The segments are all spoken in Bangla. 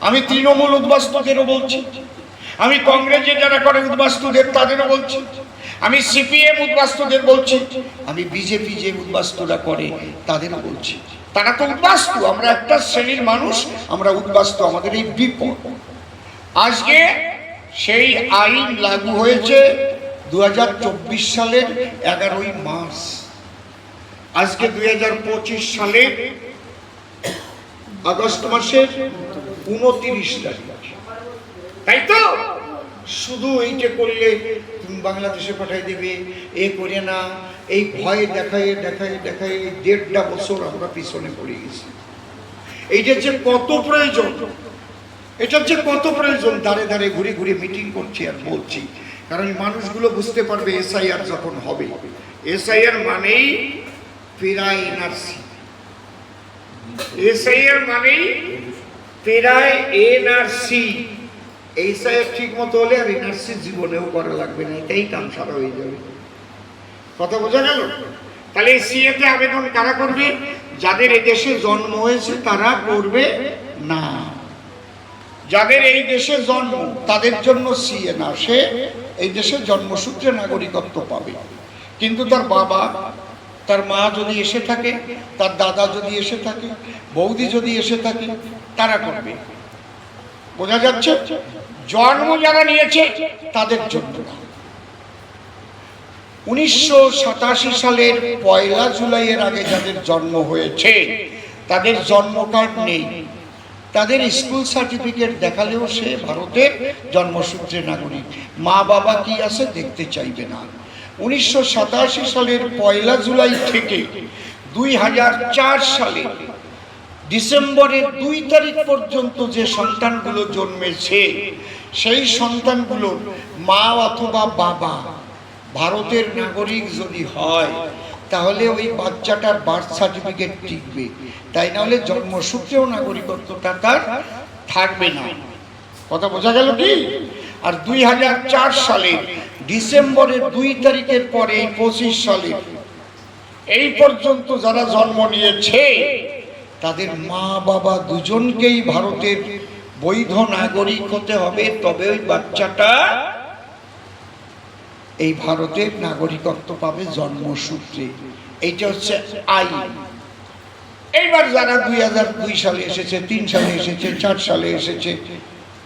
আমি তৃণমূল উদ্বাস্তুদেরও বলছি। আমি কংগ্রেসে যারা করে উদ্বাস্তুদের, তাদেরও বলছি। আমি সিপিএম উদ্বাস্তুদের বলছি। আমি বিজেপি যে উদ্বাস্তুরা করে, তাদেরও বলছি। তারা তো উদ্বাস্তু, আমরা একটা শ্রেণির মানুষ, আমরা উদ্বাস্তু, আমাদের এই বিপদ আজকে সেই আইন লাগু হয়েছে দু হাজার চব্বিশ সালের এগারোই মার্চ। আজকে দু হাজার পঁচিশ সালে আগস্ট মাসের উনত্রিশ তারিখ তাই তো? শুধু এইটা করলে তুমি বাংলাদেশে পাঠাই দেবে, এ করে না, এই ভয় দেখায় দেখায় দেখায় দেড়টা বছর আমরা পিছনে পড়ে গেছি। এইটা যে কত প্রয়োজন এটা যে কত প্রয়োজন, দাঁড়ে দাঁড়ে ঘুরে ঘুরে মিটিং করছি আর বলছি। কারণ মানুষগুলো বুঝতে পারবে এসআইআর যখন হবে। এসআইআর মানেই পেরায় এনআরসি এসআইআর মানেই এনআরসি। ঠিক মতো হলে আর জীবনেও করা লাগবে না, এটাই হয়ে যাবে। কথা বোঝা গেল? তাহলে এই আবেদন কারা করবে? যাদের এই দেশে জন্ম হয়েছে, তারা করবে না। যাদের এই দেশে জন্ম, তাদের জন্য সিএ না, সে এই দেশে জন্মসূত্রে নাগরিকত্ব পাবে। কিন্তু তার বাবা, তার মা যদি এসে থাকে, তার দাদা যদি এসে থাকে, বৌদি যদি এসে থাকে তারা করবে। বোঝা যাচ্ছে? জন্ম যারা নিয়েছে, তাদের জন্য উনিশশো সাতাশি সালের পয়লা জুলাইয়ের আগে যাদের জন্ম হয়েছে, তাদের জন্ম কার্ড নেই। তাদের স্কুল সার্টিফিকেট দেখালেও সে ভারতের জন্মসূত্রে নাগরিক। মা বাবা কি আছে দেখতে চাইবে না। উনিশশো সাতাশি সালের পয়লা জুলাই থেকে দুই হাজার চার সালে ডিসেম্বরের দুই তারিখ পর্যন্ত যে সন্তানগুলো জন্মেছে, সেই সন্তানগুলোর মা অথবা বাবা, ভারতের নাগরিক যদি হয়, তাহলে ওই বাচ্চাটার বার্থ সার্টিফিকেট টিকবে। তাই না হলে জন্মসূত্রেও নাগরিকত্বটা তার থাকবে না। কথা বোঝা গেল কি? আর দুই হাজার চার সালে, ডিসেম্বরের দুই তারিখের পরে, পঁচিশ সালে, এই পর্যন্ত যারা জন্ম নিয়েছে তাদের মা বাবা দুজনকেই ভারতের বৈধ নাগরিক হতে হবে, তবে ওই বাচ্চাটা এই ভারতের নাগরিকত্ব পাবে জন্মসূত্রে। এইটা হচ্ছে আইন। এইবার যারা দুই হাজার দুই সালে এসেছে, তিন সালে এসেছে, চার সালে এসেছে,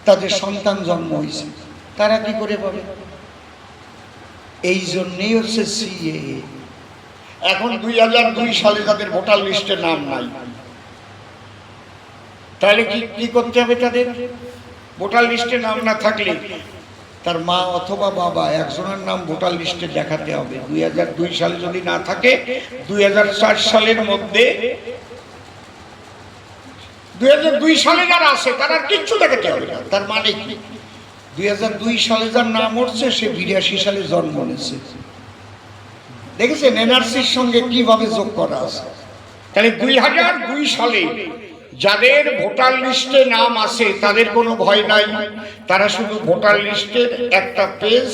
তাদের সন্তান জন্ম হয়েছে। তারা কি করে পাবে? এই জন্যেই হচ্ছে সিএ এখন দুই হাজার দুই সালে তাদের ভোটার লিস্টে নাম নাই। তাহলে কি কি করতে হবে তাদের? ভোটার লিস্টে নাম না থাকলে তার মা অথবা বাবা একজনের নাম ভোটার লিস্টে দেখাতে হবে। দুই হাজার দুই সালে যদি না থাকে, দুই হাজার চার সালের মধ্যে দুই হাজার দুই সালে যারা আছে, তারা আর কিচ্ছু দেখাতে হবে না। তার মানে কি? দুই হাজার দুই সালে যার নাম উঠছে, সে বিরাশি সালে জন্ম নিয়েছে। দেখেছেন, এনআরসির সঙ্গে কীভাবে যোগ করা আছে? তাহলে দুই হাজার দুই সালে যাদের ভোটার লিস্টে নাম আছে, তাদের কোনো ভয় নাই। তারা শুধু ভোটার লিস্টের একটা পেজ,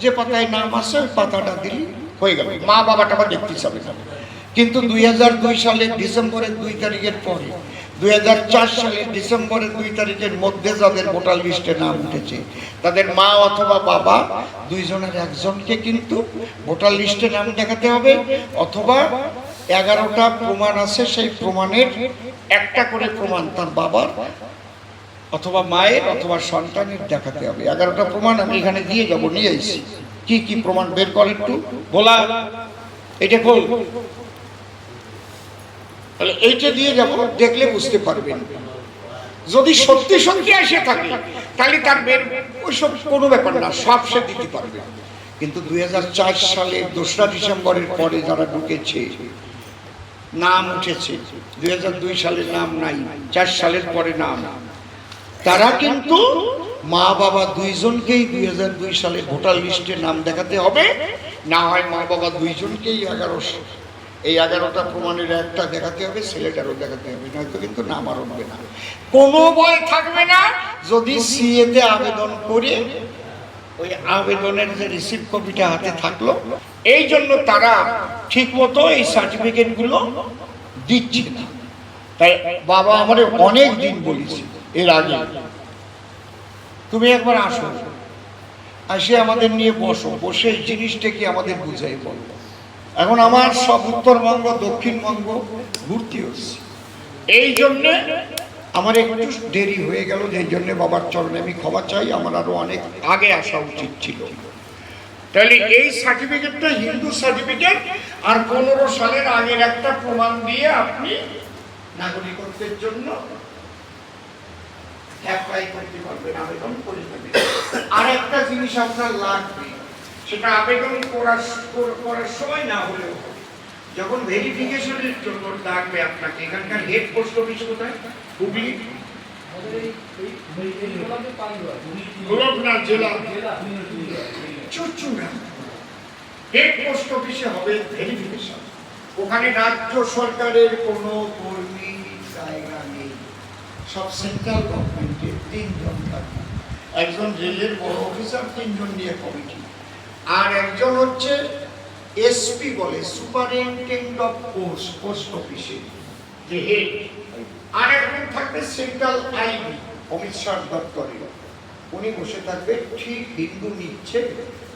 যে পাতায় নাম আছে, ওই পাতাটা দিলি, হয়ে গেল। মা বাবাটা আবার দেখতে চাবে না। কিন্তু দুই হাজার দুই সালের ডিসেম্বরের দুই তারিখের পরে, দুই হাজার চার সালের ডিসেম্বরের দুই তারিখের মধ্যে যাদের ভোটার লিস্টে নাম উঠেছে, তাদের মা অথবা বাবা দুইজনের একজনকে কিন্তু ভোটার লিস্টে নাম দেখাতে হবে, অথবা এগারোটা প্রমাণ আছে, সেই প্রমাণের একটা করে প্রমাণ তার বাবার অথবা মায়ের অথবা সন্তানের দেখাতে হবে। এগারোটা প্রমাণ আমি এখানে দিয়ে যাব, নিয়ে এসেছি কি কি প্রমাণ বের করে একটু। বলা, এটা খোল তাহলে এইটা দিয়ে যাব, দেখলে বুঝতে পারবেন। যদি সত্যি সত্যি এসে থাকে, তাহলে তার বের ওইসব কোনো ব্যাপার না, সব সে দিতে পারবে। কিন্তু দুই হাজার চার সালে দোসরা ডিসেম্বরের পরে যারা ঢুকেছে নাম উঠেছে। দুই সালের নাম নাই, চার সালের পরে নাম। তারা কিন্তু মা বাবা দুইজনকেই দুই হাজার দুই সালে ভোটার লিস্টে নাম দেখাতে হবে। না হয় মা বাবা দুইজনকেই এগারোশো এই এগারোটা প্রমাণের একটা দেখাতে হবে, ছেলেটারও দেখাতে হবে, নয়তো কিন্তু নাম আর উঠবে না। কোনো ভয় থাকবে না, যদি সিএতে আবেদন করে ওই আবেদনের যে রিসিভ কপিটা হাতে থাকল, এই জন্য তারা ঠিক মতো এই সার্টিফিকেটগুলো দিচ্ছে না। তাই বাবা আমারে অনেক দিন বলেছে এর আগে। তুমি একবার আসো, আসে আমাদের নিয়ে বসো, বসে এই জিনিসটা কি আমাদের বুঝাই বলো। এখন আমার সব উত্তরবঙ্গ, দক্ষিণবঙ্গ ঘুরতে হচ্ছে। এই জন্যে আমার একটু দেরি হয়ে গেল, যেই জন্য বাবার চরণে আমি ক্ষমা চাই। আমার আরও অনেক আগে আসা উচিত ছিল। তাহলে এই সার্টিফিকেটটা হিন্দু সার্টিফিকেট আর পনেরো সালের আগের একটা প্রমাণ দিয়ে আপনি নাগরিকত্বের জন্য অ্যাপ্লাই আবেদন করে দেবেন আর একটা জিনিস আপনার লাগবে, সেটা আবেদন করার করার সময় না হলেও যখন ভেরিফিকেশনের জন্য ডাকবে আপনাকে, এখানকার হেড পোস্ট অফিস কোথায়? হুগলি গোলকনাথ জেলা। চুচুড়া। হেড পোস্ট অফিসে হবে ভেরিফিকেশন ওখানে রাজ্য সরকারের কোনো কর্মী জায়গা নেই। সব সেন্ট্রাল গভর্নমেন্টের তিনজন থাকবে একজন রেলের বড় অফিসার তিনজন নিয়ে কমিটি আর একজন হচ্ছে এসপি বলে সুপারিনটেন্ডেন্ট অফ পোস্ট পোস্ট অফিসে যে হেড আর একজন থাকবে সেন্ট্রাল আইবি অমিত শাহ দপ্তরে উনি বসে থাকবে ঠিক হিন্দু নিচ্ছে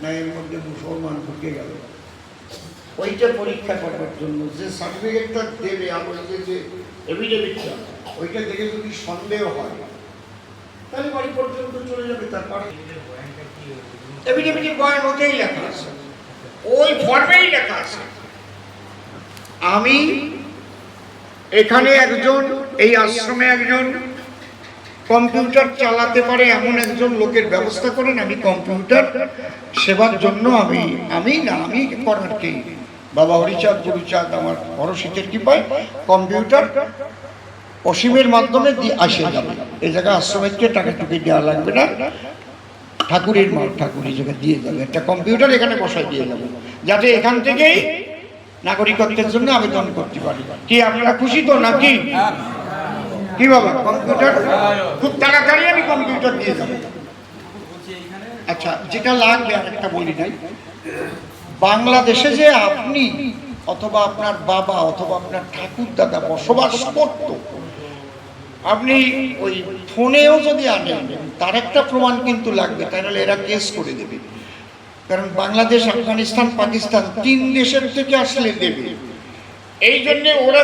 না এর মধ্যে মুসলমান ঢুকে গেল। ওইটা পরীক্ষা করার জন্য যে সার্টিফিকেটটা দেবে আমাকে যে এভিডেভিটটা ওইটা দেখে যদি সন্দেহ হয়, তাহলে বাড়ি পর্যন্ত চলে যাবে তারপরে এভিডেভিটি বয়ান ওতেই লেখা আছে। ওই ফর্মেই লেখা আছে। আমি এখানে একজন, এই আশ্রমে একজন কম্পিউটার চালাতে পারে এমন একজন লোকের ব্যবস্থা করেন, আমি কম্পিউটার সেবার জন্য আমি আমি না, আমি করার কে? বাবা হরিচাঁদ, গুরুচাঁদ আমার বড় শীতের কৃপায় কম্পিউটার অসীমের মাধ্যমে আসে যাবে। এ জায়গায় আশ্রমেরকে টাকা টুকি দেওয়া লাগবে না। ঠাকুরের মা ঠাকুর এই জায়গায় দিয়ে যাবে। একটা কম্পিউটার এখানে বসায় দিয়ে যাবে। যাতে এখান থেকেই নাগরিকত্বের জন্য আবেদন করতে পারি। কি আপনারা খুশি তো নাকি? কি বাবা, কম্পিউটার? খুব তাড়াতাড়ি আমি কম্পিউটার দিয়ে যাব। আচ্ছা যেটা লাগবে আর একটা বলি নাই। বাংলাদেশে যে আপনি অথবা আপনার বাবা অথবা আপনার ঠাকুর দাদা বসবাস করত, আপনি ওই ফোনেও যদি আনেন, তার একটা প্রমাণ কিন্তু লাগবে, তাহলে এরা কেস করে দেবে। কারণ বাংলাদেশ, আফগানিস্তান, পাকিস্তান তিন দেশের থেকে আসলে দেবে। এই জন্যে ওরা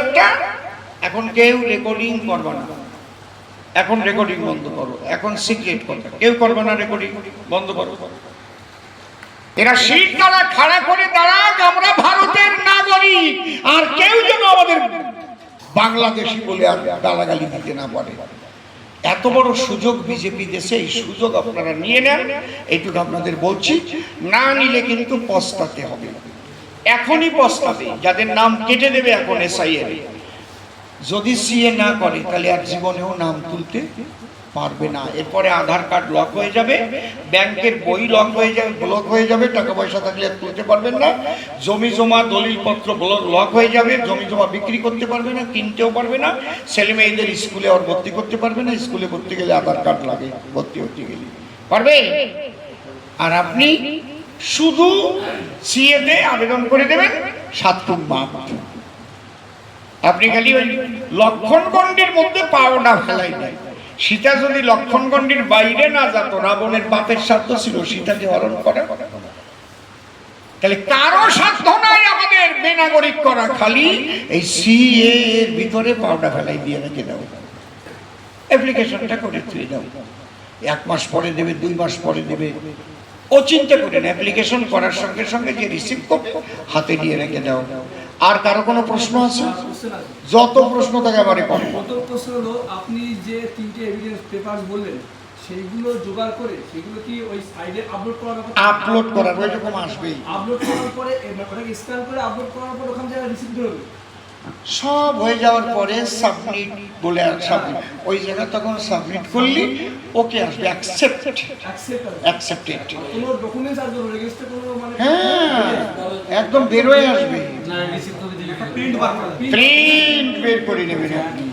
এখন কেউ রেকর্ডিং করবে না। এখন রেকর্ডিং বন্ধ করো, এখন সিক্রেট কথা। কেউ করবে না রেকর্ডিং বন্ধ করো। এরা শীত দ্বারা খাড়া করে দাঁড়াক, আমরা ভারতের নাগরিক। আর কেউ যেন আমাদের বাংলাদেশি বলে আর গালাগালি দিতে না পারে। এত বড় সুযোগ বিজেপি দেশে, এই সুযোগ আপনারা নিয়ে নেন, এইটুকু আপনাদের বলছি। না নিলে কিন্তু পস্তাতে হবে। এখনই পস্তাবে, যাদের নাম কেটে দেবে এখন এসআইএ যদি সিএ না করে, তাহলে আর জীবনেও নাম তুলতে পারবে না। এরপরে আধার কার্ড লক হয়ে যাবে, ব্যাংকের বই লক হয়ে যাবে ব্লক হয়ে যাবে, টাকা পয়সা থাকলে তুলতে পারবেন না। জমি জমা, দলিলপত্র ব্লক লক হয়ে যাবে, জমি জমা বিক্রি করতে পারবে না, কিনতেও পারবে না। ছেলে মেয়েদের স্কুলে আর ভর্তি করতে পারবে না, স্কুলে ভর্তি গেলে আধার কার্ড লাগে, ভর্তি হতে গেলে। পারবে? আর আপনি শুধু সিএতে আবেদন করে দেবেন, সাত ফুট মাপ আপনি খালি ওই লক্ষণগণ্ডির মধ্যে পাওনা ফেলাই নাই সীতা যদি লক্ষণগণ্ডির বাইরে না যেত, রাবণের বাপের সাধ্য ছিল সীতাকে হরণ করা। তাহলে কারও সাধ্য নাই আমাদের বেনাগরিক করা, খালি এই সিএ এর ভিতরে পাওনা ফেলাই দিয়ে রেখে দাও। অ্যাপ্লিকেশনটা করে তুই দাও। এক মাস পরে দেবে, দুই মাস পরে দেবে। ও চিন্তা করেন অ্যাপ্লিকেশন করার সঙ্গে সঙ্গে যে রিসিভ করবে, হাতে দিয়ে রেখে দাও। আর কারও কোনো প্রশ্ন আছে? যত প্রশ্ন থাকে করব প্রথম প্রশ্ন হলো আপনি যে তিনটে এভিডেন্স পেপার বললেন সেইগুলো জোগাড় করে সেগুলো কি ওই সাইডে আপলোড করার ব্যাপার আপলোড করার ওইরকম আসবেই। আপলোড করার পরে ওটাকে স্ক্যান করে আপলোড করার পর ওখান থেকে রিসিভ করবে সব হয়ে যাওয়ার পরে সাবমিট বলে আর সাবমিট ওই জায়গা তখন সাবমিট করলি ওকে আসবে অ্যাকসেপ্ট অ্যাকসেপ্ট অ্যাকসেপ্টেড মানে হ্যাঁ একদম বেরোয় আসবে। প্রিন্ট বার প্রিন্ট বের করে নেবেন আপনি